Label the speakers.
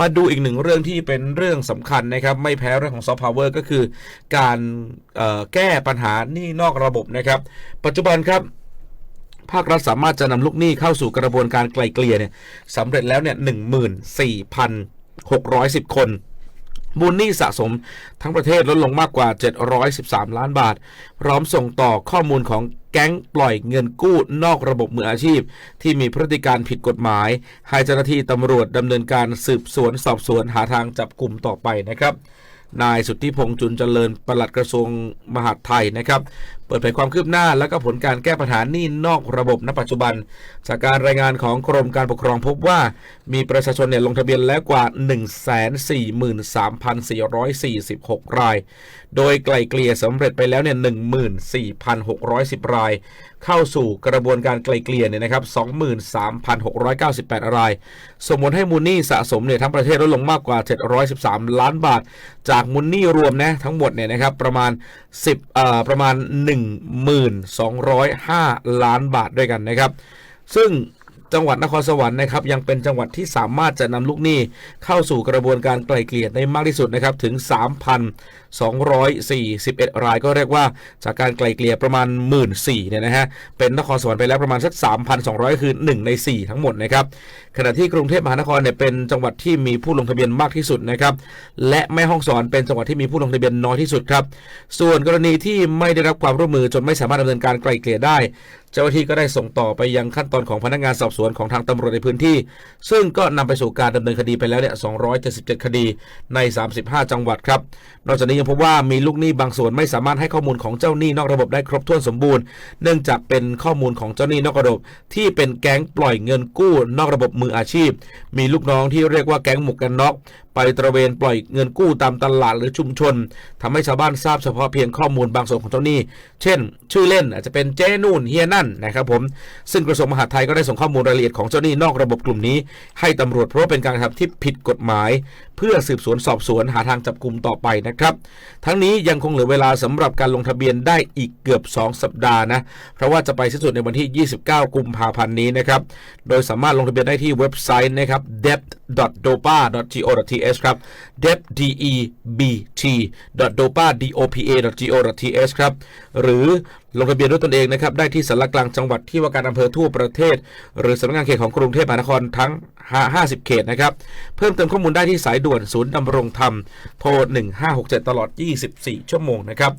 Speaker 1: มาดูอีกหนึ่งเรื่องที่เป็นเรื่องสำคัญนะครับไม่แพ้เรื่องของซอฟต์พาวเวอร์ก็คือ การแก้ปัญหาหนี้นอกระบบนะครับ ปัจจุบันครับภาครัฐสามารถจะนำลูกหนี้เข้าสู่กระบวนการไกลเกลี่ยเนี่ยสำเร็จแล้วเนี่ยหนึ่งหมื่นสี่พันหกร้อยสิบคน มูลหนี้สะสมทั้งประเทศลดลงมากกว่า 713 ล้านบาท พร้อมส่งต่อข้อมูลของแก๊งปล่อยเงินกู้นอกระบบมืออาชีพ ที่มีพฤติการผิดกฎหมาย ให้เจ้าหน้าที่ตำรวจดำเนินการสืบสวนสอบสวนหาทางจับกลุ่มต่อไปนะครับนายสุทธิพงษ์จุนเจริญปลัดกระทรวงมหาดไทยนะครับเปิดเผยความคืบหน้าและก็ผลการแก้ปัญหาหนี้นอกระบบณปัจจุบัน จากการรายงานของกรมการปกครองพบว่ามีประชาชนเนี่ยลงทะเบียนแล้วกว่า 143,446 ราย โดยไกล่เกลี่ยสำเร็จไปแล้วเนี่ย14,610 ราย เข้าสู่กระบวนการไกล่เกลี่ยเนี่ยนะครับ 23,698 ราย สมมติให้มูลหนี้สะสมเนี่ยทั้งประเทศลดลงมากกว่า 713 ล้านบาท จากมูลหนี้รวมนะทั้งหมดเนี่ยนะครับประมาณ 10เอ่อประมาณ1,205 ล้านบาทด้วยกันนะครับ ซึ่ง จังหวัดนครสวรรค์นะครับยังเป็นจังหวัดที่สามารถจะนำลูกหนี้เข้าสู่กระบวนการไกล่เกลี่ยได้มากที่สุดนะครับถึง 3,241 รายก็เรียกว่าจากการไกล่เกลี่ยประมาณ 1 4ื่นเนี่ยนะฮะเป็นนครสวรรค์ไปแล้วประมาณสัก 3,200 คือ 1 ใน 4 ทั้งหมดนะครับขณะที่กรุงเทพมหานครเนี่ยเป็นจังหวัดที่มีผู้ลงทะเบียนมากที่สุดนะครับและแม่ฮ่องสอนเป็นจังหวัดที่มีผู้ลงทะเบียนน้อยที่สุดครับส่วนกรณีที่ไม่ได้รับความร่วมมือจนไม่สามารถดำเนินการไกล่เกลี่ยได้ เจ้าหน้าที่ก็ได้ส่งต่อไปยังขั้นตอนของพนักงานสอบสวนของทางตำรวจในพื้นที่ ซึ่งก็นำไปสู่การดำเนินคดีไปแล้วเนี่ย277 คดีใน 35 จังหวัดครับ นอกจากนี้ยังพบว่ามีลูกหนี้บางส่วนไม่สามารถให้ข้อมูลของเจ้าหนี้นอกระบบได้ครบถ้วนสมบูรณ์ เนื่องจากเป็นข้อมูลของเจ้าหนี้นอกระบบที่เป็นแก๊งปล่อยเงินกู้ นอกระบบมืออาชีพ มีลูกน้องที่เรียกว่าแก๊งหมวกกันน็อก ไปตระเวนปล่อยเงินกู้ตามตลาดหรือชุมชนทำให้ชาวบ้านทราบเฉพาะเพียงข้อมูลบางส่วนของเจ้าหนี้ เช่น ชื่อเล่นอาจจะเป็นเจ้นู่นเฮียนั่นนะครับผมซึ่งกระทรวงมหาดไทยก็ได้ส่งข้อมูลรายละเอียดของเจ้าหนี้นอกระบบกลุ่มนี้ ให้ตำรวจเพราะเป็นการกระทำที่ผิดกฎหมาย เพื่อสืบสวนสอบสวนหาทางจับกลุ่มต่อไปนะครับ ทั้งนี้ยังคงเหลือเวลาสำหรับการลงทะเบียนได้อีกเกือบ 2 สัปดาห์นะเพราะว่าจะไปสิ้นสุดในวันที่ 29 กุมภาพันธ์นี้นะครับโดยสามารถลงทะเบียนได้ที่เว็บไซต์นะครับ debt.dopa.go.th debt d e b t dopa dopa.go.th ครับ หรือลงทะเบียนด้วยตนเองนะครับ ได้ที่สารกลางจังหวัดที่ว่าการอำเภอทั่วประเทศ หรือสำนักงานเขตของกรุงเทพมหานครทั้ง 50 เขตนะครับ เพิ่มเติมข้อมูลได้ที่สายด่วนศูนย์ดำรงธรรม โทร 1567 ตลอด 24 ชั่วโมงนะครับ